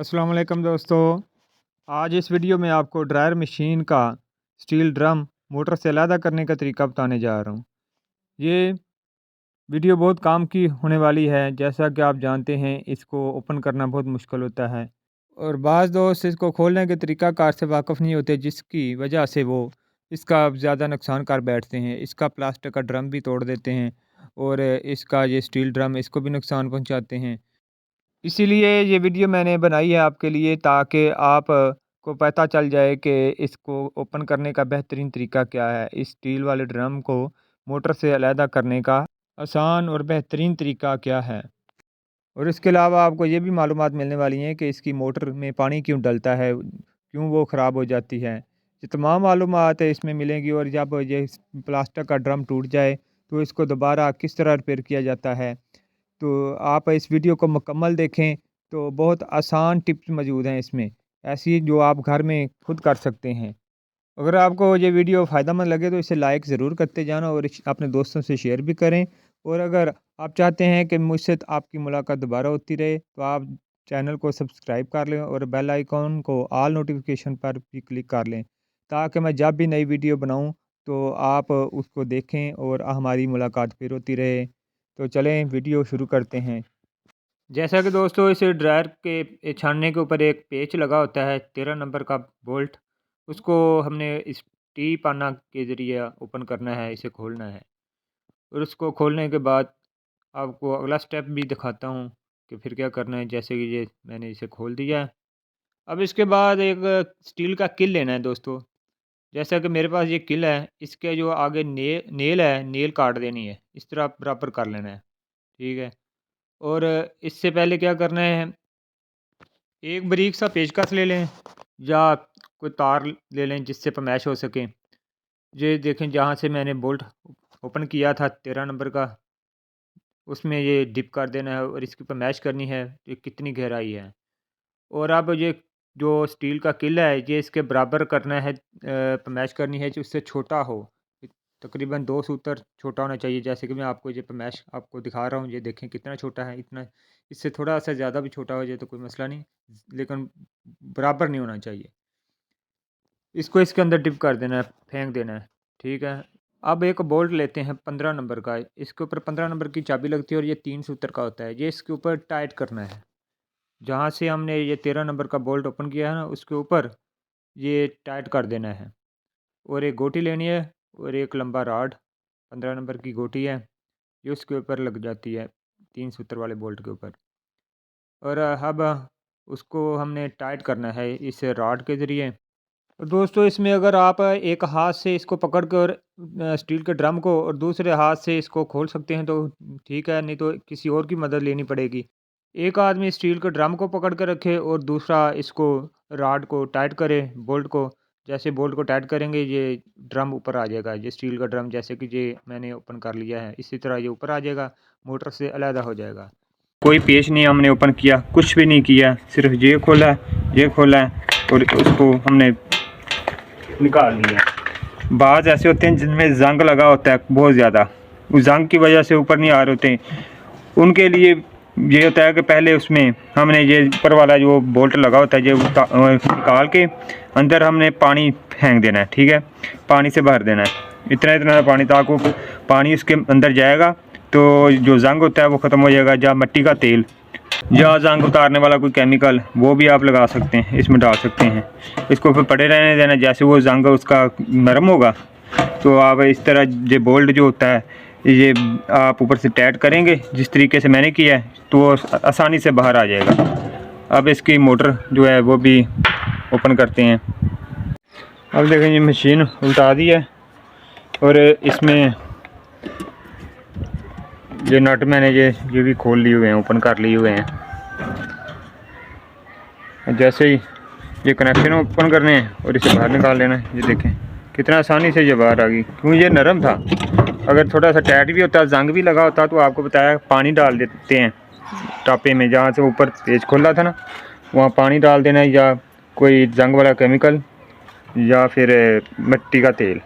अस्सलाम दोस्तों। आज इस वीडियो में आपको ड्रायर मशीन का स्टील ड्रम मोटर से अलहदा करने का तरीका बताने जा रहा हूँ। ये वीडियो बहुत काम की होने वाली है, जैसा कि आप जानते हैं, इसको ओपन करना बहुत मुश्किल होता है। और बाज़ दोस्त, इसको खोलने के तरीका कार से वाकफ़ नहीं होते, जिसकी वजह से वो इसका ज़्यादा नुकसान कर बैठते हैं। इसका प्लास्टिक का ड्रम भी तोड़ देते हैं और इसका ये स्टील ड्रम इसको भी नुकसान पहुँचाते हैं। इसीलिए ये वीडियो मैंने बनाई है आपके लिए ताकि आप को पता चल जाए कि इसको ओपन करने का बेहतरीन तरीका क्या है। इस स्टील वाले ड्रम को मोटर से अलहदा करने का आसान और बेहतरीन तरीका क्या है। और इसके अलावा आपको ये भी मालूम मिलने वाली हैं कि इसकी मोटर में पानी क्यों डलता है, क्यों वो ख़राब हो जाती है। ये तमाम मालूम इसमें मिलेंगी और जब ये प्लास्टिक का ड्रम टूट जाए तो इसको दोबारा किस तरह रिपेयर किया जाता है। तो आप इस वीडियो को मुकम्मल देखें तो बहुत आसान टिप्स मौजूद हैं इसमें, ऐसी जो आप घर में खुद कर सकते हैं। अगर आपको ये वीडियो फ़ायदा मंद लगे तो इसे लाइक ज़रूर करते जाना और अपने दोस्तों से शेयर भी करें। और अगर आप चाहते हैं कि मुझसे आपकी मुलाकात दोबारा होती रहे तो आप चैनल को सब्सक्राइब कर लें और बेल आइकॉन को आल नोटिफिकेशन पर भी क्लिक कर लें ताकि मैं जब भी नई वीडियो बनाऊँ तो आप उसको देखें और हमारी मुलाकात फिर होती रहे। तो चलें, वीडियो शुरू करते हैं। जैसा कि दोस्तों, इस ड्रायर के छानने के ऊपर एक पेच लगा होता है, तेरह नंबर का बोल्ट। उसको हमने इस टी पाना के ज़रिए ओपन करना है, इसे खोलना है। और उसको खोलने के बाद आपको अगला स्टेप भी दिखाता हूँ कि फिर क्या करना है, जैसे कि ये मैंने इसे खोल दिया है। अब इसके बाद एक स्टील का किल लेना है दोस्तों। जैसा कि मेरे पास ये किल है, इसके जो आगे ने, नेल है, नेल काट देनी है, इस तरह बराबर कर लेना है, ठीक है? और इससे पहले क्या करना है, एक बारीक सा पेचकस ले लें, या कोई तार ले लें जिससे पमैश हो सके। ये देखें जहाँ से मैंने बोल्ट ओपन किया था तेरह नंबर का, उसमें ये डिप कर देना है और इसकी पमैश करनी है, ये कितनी गहराई है। और अब ये जो स्टील का किला है, ये इसके बराबर करना है पमैश करनी है जो उससे छोटा हो। तकरीबन दो सूतर छोटा होना चाहिए, जैसे कि मैं आपको ये पमैश आपको दिखा रहा हूँ, ये देखें कितना छोटा है, इतना, इससे थोड़ा सा ज़्यादा भी छोटा हो जाए तो कोई मसला नहीं, लेकिन बराबर नहीं होना चाहिए। इसको इसके अंदर डिप कर देना है, फेंक देना है, ठीक है? अब एक बोल्ट लेते हैं पंद्रह नंबर का, इसके ऊपर पंद्रह नंबर की चाबी लगती है और ये तीन सूत्र का होता है, ये इसके ऊपर टाइट करना है। जहाँ से हमने ये तेरह नंबर का बोल्ट ओपन किया है ना, उसके ऊपर ये टाइट कर देना है। और एक गोटी लेनी है और एक लंबा राड, पंद्रह नंबर की गोटी है, ये उसके ऊपर लग जाती है तीन सूत्र वाले बोल्ट के ऊपर। और अब उसको हमने टाइट करना है इस राड के ज़रिए। और दोस्तों, इसमें अगर आप एक हाथ से इसको पकड़ कर स्टील के ड्रम को और दूसरे हाथ से इसको खोल सकते हैं तो ठीक है, नहीं तो किसी और की मदद लेनी पड़ेगी। एक आदमी स्टील के ड्रम को पकड़ कर रखे और दूसरा इसको राड को टाइट करे, बोल्ट को। जैसे बोल्ट को टाइट करेंगे, ये ड्रम ऊपर आ जाएगा, ये स्टील का ड्रम जैसे कि ये मैंने ओपन कर लिया है। इसी तरह ये ऊपर आ जाएगा, मोटर से अलहदा हो जाएगा। कोई पेश नहीं हमने ओपन किया, कुछ भी नहीं किया, सिर्फ़ ये खोला ये खोला और उसको हमने निकाल लिया। बाज़ ऐसे होते हैं जिनमें जंग लगा होता है बहुत ज़्यादा। उस जंग की वजह से ऊपर नहीं आ रहे होते। उनके लिए ये होता है कि पहले उसमें हमने ये ऊपर वाला जो बोल्ट लगा होता है, ये निकाल के अंदर हमने पानी फेंक देना है, ठीक है? पानी से भर देना है। इतना इतना पानी ताकि पानी उसके अंदर जाएगा तो जो जंग होता है वो ख़त्म हो जाएगा या मिट्टी का तेल या जंग उतारने वाला कोई केमिकल, वो भी आप लगा सकते हैं, इसमें डाल सकते हैं। इसको फिर पड़े रहने देना, जैसे वो जंग उसका नरम होगा तो आप इस तरह ये बोल्ट जो होता है ये आप ऊपर से टैट करेंगे, जिस तरीके से मैंने किया है तो आसानी से बाहर आ जाएगा। अब इसकी मोटर जो है, वो भी ओपन करते हैं। अब देखें ये मशीन उल्टा दी है, और इसमें ये नट मैंने ये ये भी खोल लिए हुए हैं, ओपन कर लिए हुए हैं। जैसे ही ये कनेक्शन ओपन करने हैं, और इसे बाहर निकाल लेना है, ये देखें। कितना आसानी से ये बाहर आ गई। क्यों ये नरम था? अगर थोड़ा सा टाइट भी होता, जंग भी लगा होता तो आपको बताया पानी डाल देते हैं। टापे में जहाँ से ऊपर पेज खोला था ना, वहाँ पानी डाल देना या कोई जंग वाला केमिकल या फिर मिट्टी का तेल।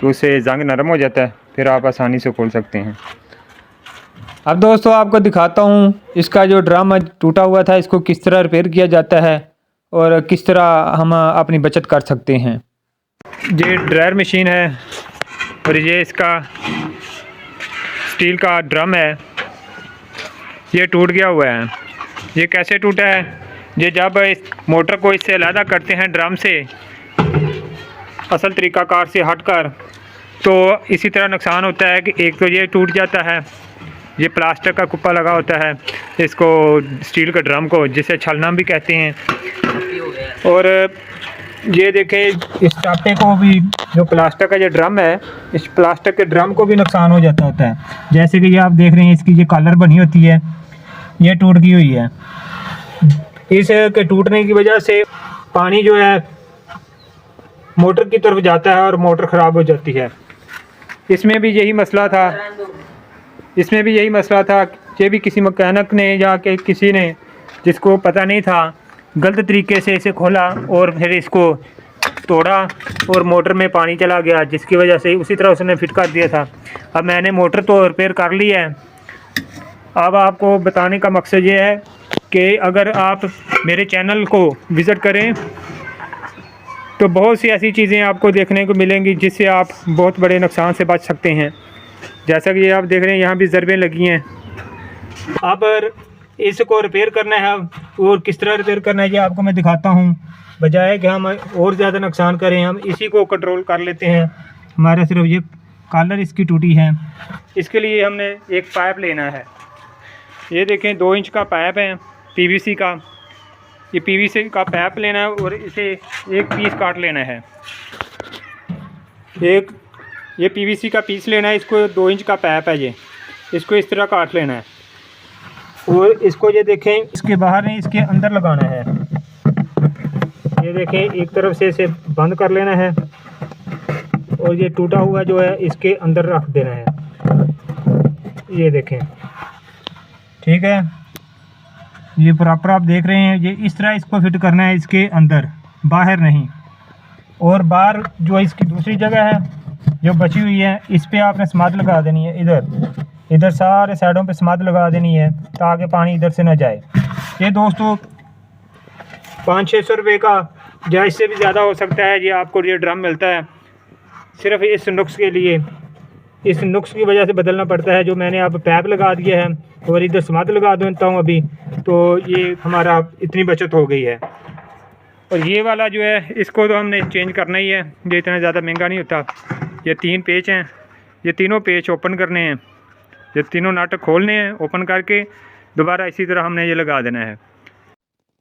तो उससे जंग नरम हो जाता है, फिर आप आसानी से खोल सकते हैं। अब दोस्तों, आपको दिखाता हूँ, इसका जो ड्रम टूटा हुआ था, इसको किस तरह रिपेयर किया जाता है और किस तरह हम अपनी बचत कर सकते हैं। ये ड्रायर मशीन है और ये इसका स्टील का ड्रम है। ये टूट गया हुआ है। ये कैसे टूटा है? ये जब इस मोटर को इससे अलहदा करते हैं ड्रम से, असल तरीक़ाकार से हटकर तो इसी तरह नुकसान होता है कि एक तो ये टूट जाता है, ये प्लास्टिक का कुप्पा लगा होता है, इसको स्टील के ड्रम को, जिसे छलना भी कहते हैं। और ये देखें, इस टापे को भी, जो प्लास्टिक का जो ड्रम है, इस प्लास्टिक के ड्रम को भी नुकसान हो जाता होता है। जैसे कि ये आप देख रहे हैं, इसकी ये कॉलर बनी होती है, ये टूट गई हुई है। इस के टूटने की वजह से पानी जो है, मोटर की तरफ़ जाता है और मोटर ख़राब हो जाती है। इसमें भी यही मसला था। इसमें भी यही मसला था ये भी किसी मकैनिक ने या किसी ने, जिसको पता नहीं था गलत तरीके से इसे खोला और फिर इसको तोड़ा और मोटर में पानी चला गया, जिसकी वजह से उसी तरह उसने फिट कर दिया था। अब मैंने मोटर तो रिपेयर कर ली है। अब आपको बताने का मकसद ये है कि अगर आप मेरे चैनल को विज़िट करें तो बहुत सी ऐसी चीज़ें आपको देखने को मिलेंगी जिससे आप बहुत बड़े नुकसान से बच सकते हैं। जैसा कि आप देख रहे हैं, यहाँ भी ज़रबें लगी हैं। अब इसको रिपेयर करना है। और किस तरह रिपेयर करना है ये आपको मैं दिखाता हूँ। बजाय कि हम और ज़्यादा नुकसान करें, हम इसी को कंट्रोल कर लेते हैं। हमारा सिर्फ़ ये कॉलर इसकी टूटी है। इसके लिए हमने एक पाइप लेना है। ये देखें, दो इंच का पाइप है पीवीसी का। ये पीवीसी का पाइप लेना है और इसे एक पीस काट लेना है। एक, ये पीवीसी का पीस लेना है, इसको दो इंच का पाइप है ये। इसको इस तरह काट लेना है। और इसको ये देखें, इसके बाहर नहीं, इसके अंदर लगाना है। ये देखें, एक तरफ़ से इसे बंद कर लेना है और ये टूटा हुआ जो है, इसके अंदर रख देना है। ये देखें। ठीक है? ये प्रॉपर आप देख रहे हैं, ये इस तरह इसको फिट करना है, इसके अंदर। बाहर नहीं। और बाहर जो इसकी दूसरी जगह है, जो बची हुई है, इस पर आपने समाध लगा देनी है, इधर। इधर सारे साइडों पे समाध लगा देनी है, ताकि पानी इधर से ना जाए। ये दोस्तों पाँच छः सौ रुपये का, या इससे भी ज़्यादा हो सकता है, ये आपको ये ड्रम मिलता है। सिर्फ़ इस नुक्स के लिए, इस नुक्स की वजह से बदलना पड़ता है, जो मैंने अब पैप लगा दिया है, और इधर समाध लगा देता हूँ अभी तो ये हमारा इतनी बचत हो गई है। और ये वाला जो है, इसको तो हमने चेंज करना ही है, ये इतना ज़्यादा महँगा नहीं होता। ये तीन पेच हैं, ये तीनों पेच ओपन करने हैं। ये तीनों नाटक खोलने हैं ओपन करके, दोबारा इसी तरह हमने ये लगा देना है।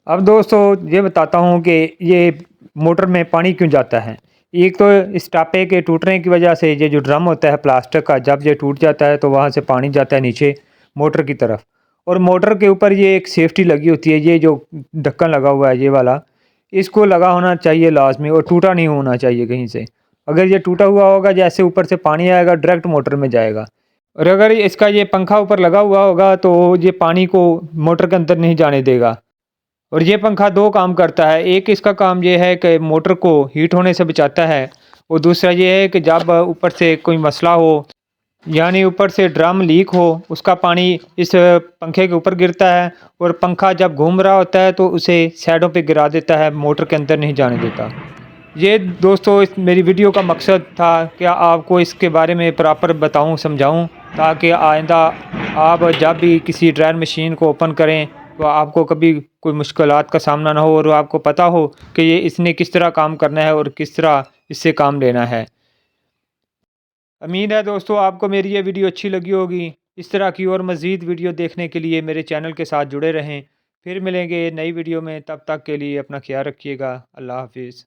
अब दोस्तों, ये बताता हूँ कि ये मोटर में पानी क्यों जाता है। एक तो इस टापे के टूटने की वजह से ये जो ड्रम होता है, प्लास्टिक का, जब ये टूट जाता है तो वहाँ से पानी जाता है नीचे मोटर की तरफ़। और मोटर के ऊपर ये एक सेफ्टी लगी होती है, ये जो ढक्कन लगा हुआ है, ये वाला, इसको लगा होना चाहिए लाजमी, और टूटा नहीं होना चाहिए कहीं से। अगर ये टूटा हुआ होगा, जैसे ऊपर से पानी आएगा डायरेक्ट मोटर में जाएगा। और अगर इसका ये पंखा ऊपर लगा हुआ होगा तो ये पानी को मोटर के अंदर नहीं जाने देगा। और ये पंखा दो काम करता है। एक इसका काम ये है कि मोटर को हीट होने से बचाता है और दूसरा ये है कि जब ऊपर से कोई मसला हो, यानी ऊपर से ड्रम लीक हो, उसका पानी इस पंखे के ऊपर गिरता है और पंखा जब घूम रहा होता है तो उसे साइडों पे गिरा देता है, मोटर के अंदर नहीं जाने देता। ये दोस्तों, इस मेरी वीडियो का मकसद था कि आपको इसके बारे में प्रॉपर बताऊँ, समझाऊं, ताकि आइंदा आप जब भी किसी ड्रायर मशीन को ओपन करें तो आपको कभी कोई मुश्किल का सामना ना हो और आपको पता हो कि ये इसने किस तरह काम करना है और किस तरह इससे काम लेना है। उम्मीद है दोस्तों, आपको मेरी ये वीडियो अच्छी लगी होगी। इस तरह की और मज़ीद वीडियो देखने के लिए मेरे चैनल के साथ जुड़े रहें। फिर मिलेंगे नई वीडियो में, तब तक के लिए अपना ख्याल रखिएगा। अल्लाह हाफिज़।